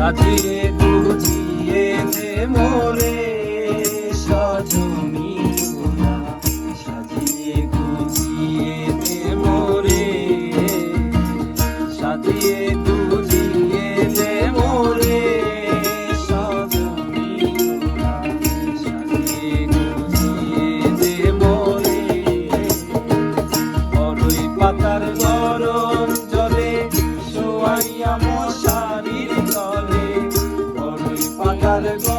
সাজিয়ে গুজিয়ে দে মোরে সজনী সাজিয়ে গুজিয়ে দে মোরে সাজিয়ে গুজিয়ে দে মোরে সজনী সাজিয়ে গুজিয়ে পাতার গরম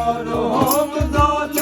পাতার গরম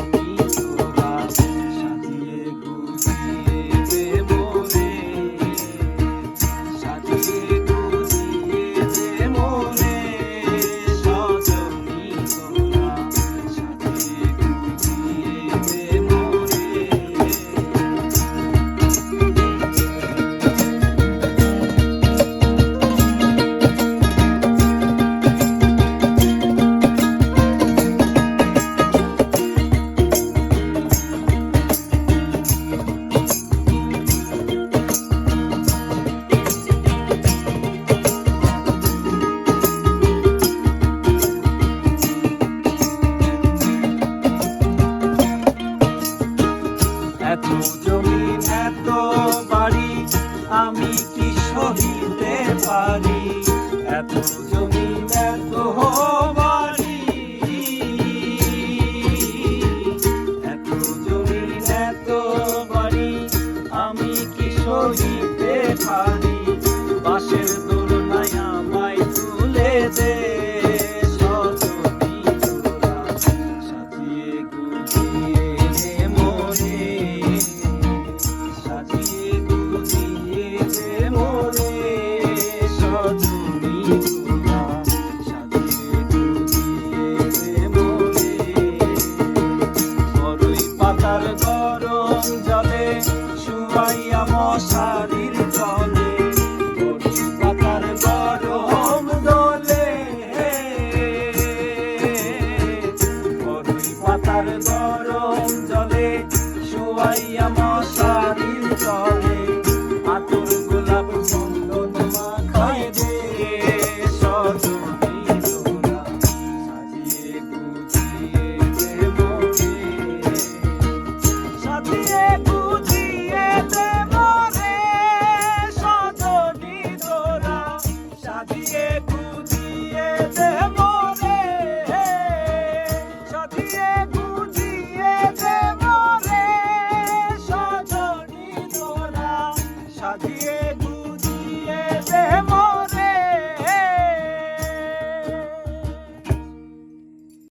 এত বাড়ি আমি কি সহিতে পারি? এত জমি বড়ই পাতার সাজিয়ে